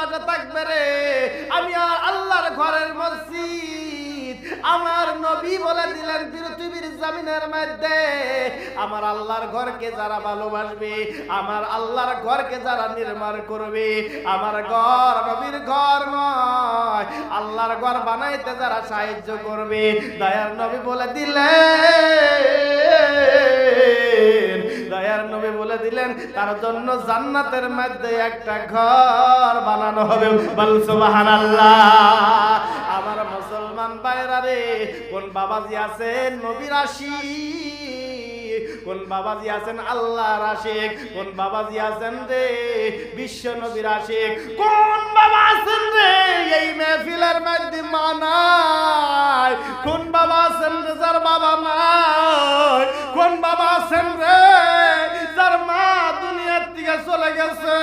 থাকবে রে। আমি আর আল্লাহর ঘরের মসজিদ। আমার নবী বলে দিলেন পৃথিবীর জমিনের মধ্যে। আমার আল্লাহর ঘরকে যারা ভালোবাসবে, আমার আল্লাহর ঘরকে যারা নির্মাণ করবে, আমার ঘর নবীর ঘর নয়। আল্লাহর ঘর বানাইতে যারা সাহায্য করবে, দয়ার নবী বলে দিলেন দয়ার নবী বলে দিলেন, তার জন্য জান্নাতের মধ্যে একটা ঘর বানানো হবে। বল সুবহানাল্লাহ। আমার মুসলমান ভাইরা রে, কোন বাবাজি আছেন? নবীর আশিক। কোন বাবাজি আছেন? আল্লাহর আশিক। কোন বাবাজি আছেন রে? বিশ্ব নবীর আশিক। কোন বাবা আছেন রে? এই মেহফিলের মধ্যে মানায় কোন বাবা আছেন রে যার বাবা নাই? কোন বাবা আছেন রে? গেছে।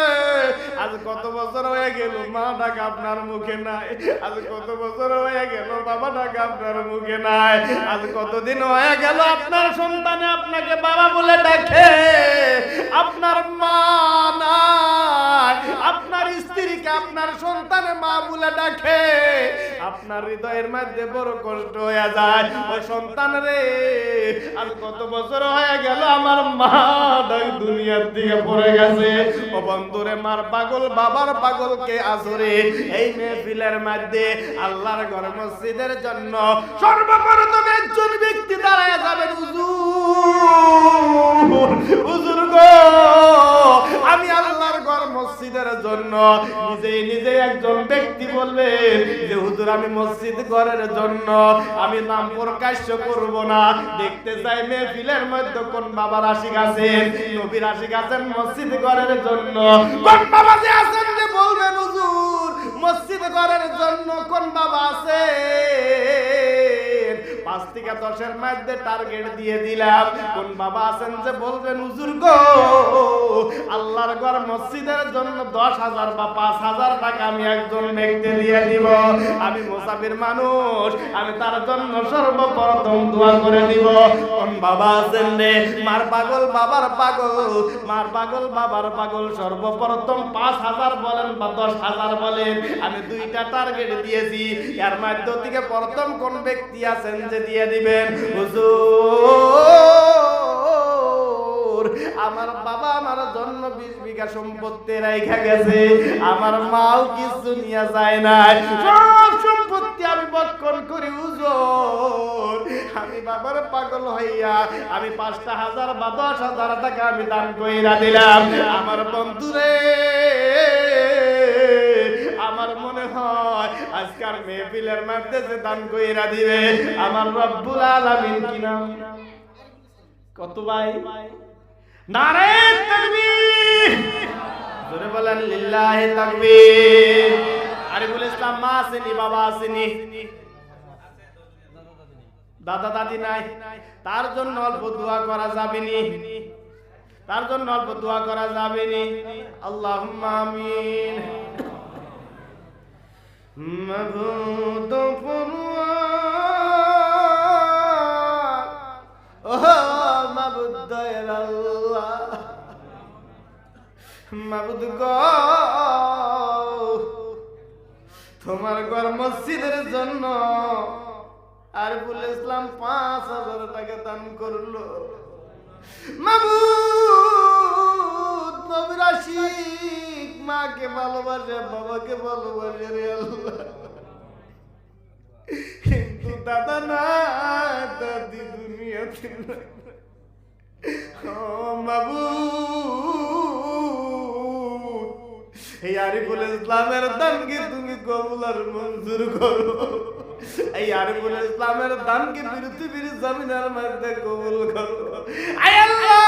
আজ কত বছর হয়ে গেল, মা ডাকা আপনার মুখে নাই। আজ কত বছর হয়ে গেল, বাবা ডাকা আপনার মুখে নাই। আজ কতদিন হয়ে গেল, আপনার সন্তানে আপনাকে বাবা বলে ডাকে। আপনার মা নাই। আপনার স্ত্রীকে আপনার সন্তানে মা বলে ডাকে। আপনার হৃদয়ের মধ্যে বড় কষ্ট হয়ে যায়। ও সন্তান রে আর কত বছর হয়ে গেল আমার মা দুনিয়ার দিকে পড়ে গেছে। ও বন্ধুরে, মার পাগল, বাবার পাগলকে আসরে এই মেহফিলের মধ্যে আল্লাহর ঘর মসজিদের জন্য সর্বপ্রথম একজন ব্যক্তি মসজিদের জন্য। নিজে নিজে একজন ব্যক্তি বলবে যে, হুজুর, আমি মসজিদ ঘরের জন্য। আমি নাম প্রকাশ্য করব না। দেখতে চাই মেহফিলের মধ্যে কোন বাবার আশিক আছেন, নবীর আশিক আছেন মসজিদ ঘরের জন্য। কোন বাবা যে আছেন যে বলবেন, হুজুর, মসজিদ ঘরের জন্য কোন বাবা আছে? পাঁচ থেকে দশের মধ্যে টার্গেট দিয়ে দিলাম। কোন বাবা আছেন যে বলবেন, হুজুর গো, আল্লাহর ঘর মসজিদের জন্য দশ হাজার বা পাঁচ হাজার টাকা আমি একজন ব্যক্তি দিয়ে দিব। আমি মুসাফির মানুষ, আমি তার জন্য সর্বপ্রথম দোয়া করে দিব। কোন বাবা আছেন রে, মার পাগল বাবার পাগল, মার পাগল বাবার পাগল, সর্বপ্রথম পাঁচ হাজার বলেন বা দশ হাজার বলেন। আমি দুইটা টার্গেট দিয়েছি। এর মধ্য থেকে প্রথম কোন ব্যক্তি আছেন যে দিয়ে দিবেন, হুজুর। আমার বাবা আমার জন্য বিশ বিঘা সম্পত্তি রেখা গেছে, আমার মাও কিছু নিয়ে যায় নাই। সব সম্পত্তি আমি বক্ষণ করি, হুজুর। আমি বাবার পাগল হইয়া আমি পাঁচটা হাজার বা দশ হাজার টাকা আমি দান কইরা দিলাম। আমার বন্ধুরে আজকাল মেহফিলের যে দান কইরা দিবে। আমার রব্বুল আলামিন কি নাম কত ভাই? নারে তাকবীর জোরে বলেন, লিল্লাহি তাকবীর আরিফুল ইসলাম, মা আসেনি, বাবা আসেনি। দাদা দাদি নাই। তার জন্য অল্প দোয়া করা যাবে নি তার জন্য অল্প দোয়া করা যাবে নি আল্লাহুম্মা আমিন। ও মাবুদ গো তোমার ঘর মসজিদের জন্য আরিফুল ইসলাম পাঁচ হাজার টাকা দান করল। মাবুদ, নবীর আশিক মাকে ভালোবাসে, বাবাকে ভালোবাসে রে আল্লাহ। কিন্তু দাদা না, দাদি দুনিয়াতে মাবুদ এই আরিফুল ইসলামের দানকে তুমি কবুল আর মঞ্জুর করো? এই আরিফুল ইসলামের দানকে পৃথিবীর জমিনের মধ্যে কবুল করো? আয় আল্লাহ,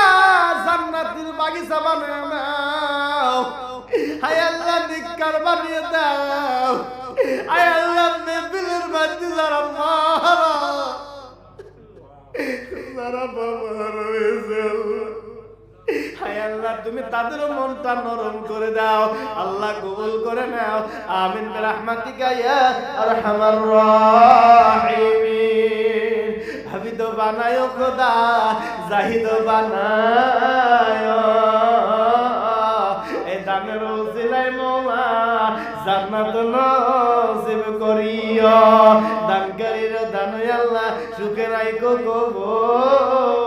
জান্নাতের বাগিচা বানিয়ে আয় আল্লাহ, নিকার বানিয়ে দাও। আল্লাহ মেবিলের মধ্যে যারা মারা। যারা বাবা রয়েছে আল্লাহ হায় তুমি তাদেরও মনটা নরম করে দাও। আল্লাহ কবুল করে নাও। আমিন রাহমাতিকা ইয়া আরহামার রাহিমিন। হাবিদ বানায় খোদা, জাহিদ বানায়। ওসিলায় মোলা জান্নাত নসিব করিও। দানকারীর দান আল্লাহ সুখে রাইকো কবর